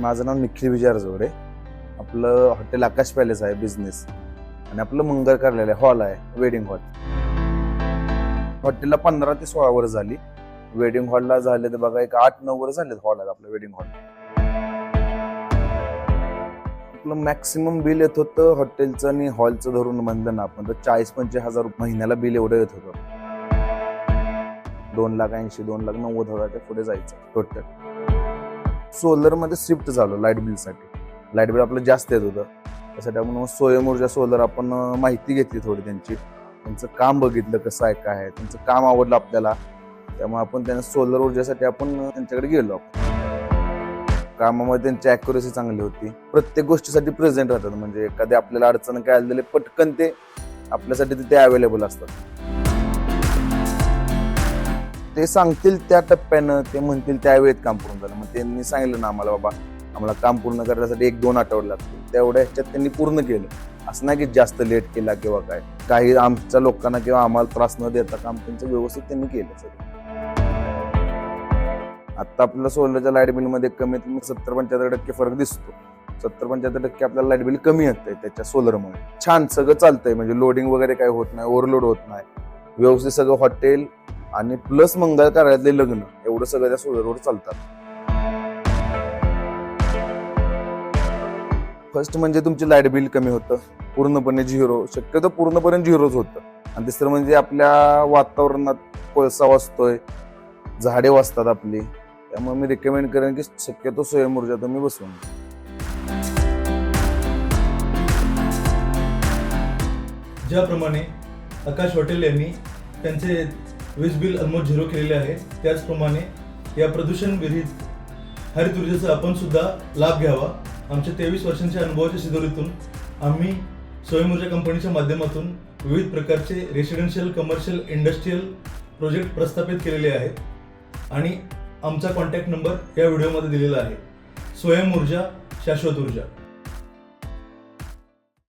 माझं नाव निखिल विजय अरजवडे आपलं hotel Akash palace आहे बिझनेस आणि आपलं मंगल कार्यालय हॉल आहे वेडिंग हॉल हॉटेलला पंधरा ते सोळा वर्ष झाली. वेडिंग हॉलला झाले तर बघा एक आठ नऊ वर्ष झाले हॉल आहे आपलं वेडिंग हॉल आपलं मॅक्सिमम बिल येत होतं हॉटेलचं आणि हॉलचं धरून म्हणलं ना आपण तर चाळीस पंचवीस हजार महिन्याला बिल एवढं येत होतं. दोन लाख ऐंशी दोन लाख नव्वद हजारच्या पुढे जायचं टोटल सोलरमध्ये शिफ्ट झालो लाइट बिलसाठी. लाइट बिल आपलं जास्त येत होतं. त्यासाठी आपण मग स्वयं ऊर्जा सोलर आपण माहिती घेतली थोडी त्यांची. त्यांचं काम बघितलं कसं आहे काय आहे त्यांचं काम आवडलं आपल्याला. त्यामुळे आपण त्यांना सोलर ऊर्जेसाठी आपण त्यांच्याकडे गेलो कामामध्ये त्यांची अॅक्युरेसी चांगली होती. प्रत्येक गोष्टीसाठी प्रेझेंट राहतात. म्हणजे एखादी आपल्याला अडचण काय आलेली पटकन ते आपल्यासाठी तिथे अवेलेबल असतात. ते सांगतील त्या टप्प्यानं ते म्हणतील त्या वेळेत काम पूर्ण झालं. मग त्यांनी सांगितलं ना आम्हाला बाबा आम्हाला काम पूर्ण करण्यासाठी एक दोन आठवडे लागतील. तेवढ्या ह्याच्यात त्यांनी पूर्ण केलं. असं नाही की जास्त लेट केला किंवा काय. काही आमच्या लोकांना किंवा आम्हाला त्रास न देता काम त्यांचं व्यवस्थित त्यांनी केलं सगळं. आता आपल्याला सोलरच्या लाइट बिलमध्ये कमीत कमी सत्तर पंच्याहत्तर टक्के फरक दिसतो. सत्तर पंच्याहत्तर टक्के आपल्याला लाइट बिल कमी येतंय त्याच्या सोलरमुळे. छान सगळं चालतंय म्हणजे लोडिंग वगैरे काही होत नाही ओव्हरलोड होत नाही. व्यवस्थित सगळं हॉटेल आणि प्लस मंगल कार्यालयातले लग्न एवढं सगळं त्या सोलरवर चालतात. फर्स्ट म्हणजे तुमची लाइट बिल कमी होतं पूर्णपणे झिरो शक्यतो पूर्णपणे झिरोच होतं. आणि तिसरं म्हणजे आपल्या वातावरणात कोळसा वाचतोय झाडे वाचतात आपली. त्यामुळे मी रिकमेंड करेन की शक्यतो स्वयंऊर्जा तुम्ही बसवून ज्याप्रमाणे आकाश हॉटेल यांनी त्यांचे वीज बिल ऑलमोस्ट झिरो केलेले आहे. त्याचप्रमाणे या प्रदूषण विरहित हरित ऊर्जेचा आपण सुद्धा लाभ घ्यावा. आमच्या तेवीस वर्षांच्या अनुभवाच्या शिदोरीतून आम्ही स्वयंऊर्जा कंपनीच्या माध्यमातून विविध प्रकारचे रेसिडेन्शियल कमर्शियल इंडस्ट्रीयल प्रोजेक्ट प्रस्थापित केलेले आहेत. आणि आमचा कॉन्टॅक्ट नंबर या व्हिडिओमध्ये दिलेला आहे. स्वयं ऊर्जा शाश्वत ऊर्जा.